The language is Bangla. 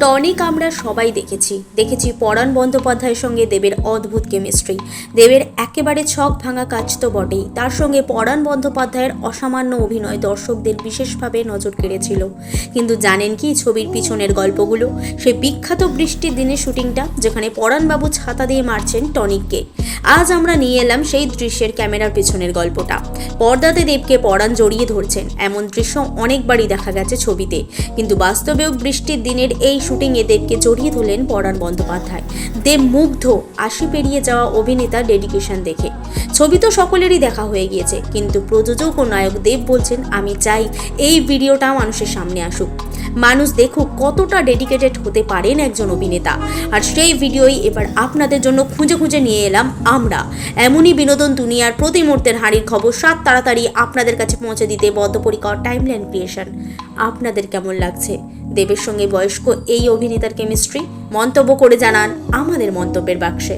টনিক আমরা সবাই দেখেছি। দেখেছি পরাণ বন্দ্যোপাধ্যায়ের সঙ্গে দেবের অদ্ভুত কেমিস্ট্রি। দেবের একেবারে ছক ভাঙা কাজ তো বটেই। তার সঙ্গে পরাণ বন্দ্যোপাধ্যায়ের অসামান্য অভিনয় দর্শকদের বিশেষভাবে নজর কেড়েছিল। কিন্তু জানেন কি ছবির পিছনের গল্পগুলো? সেই বিখ্যাত বৃষ্টির দিনের শুটিংটা, যেখানে পরাণবাবু ছাতা দিয়ে মারছেন টনিককে। আজ আমরা নিয়ে এলাম সেই দৃশ্যের ক্যামেরার পেছনের গল্পটা। পর্দাতে দেবকে পরাণ জড়িয়ে ধরছেন এমন দৃশ্য অনেকবারই দেখা গেছে ছবিতে। কিন্তু বাস্তবেও বৃষ্টির দিনের এই শুটিংয়ে দেবকে জড়িয়ে ধরলেন পরাণ বন্দ্যোপাধ্যায়। দেব মুগ্ধ, আশি পেরিয়ে যাওয়া অভিনেতার ডেডিকেশন দেখে। ছবি তো সকলেরই দেখা হয়ে গিয়েছে, কিন্তু প্রযোজক ও নায়ক দেব বলছেন, আমি চাই এই ভিডিওটা মানুষের সামনে আসুক। মানুষ দেখুক কতটা ডেডিকেটেড হতে পারেন একজন অভিনেতা। আর সেই ভিডিওই এবার আপনাদের জন্য খুঁজে খুঁজে নিয়ে এলাম আমরা। এমনই বিনোদন দুনিয়ার প্রতি মুহূর্তের হাঁড়ির খবর সাত তাড়াতাড়ি আপনাদের কাছে পৌঁছে দিতে বদ্ধপরিকর টাইমলাইন ক্রিয়েশন আপনাদের কেমন লাগছে? দেবের সঙ্গে বয়স্ক এই অভিনেতার কেমিস্ট্রি মন্তব্য করে জানান আমাদের মন্তব্যের বাক্সে।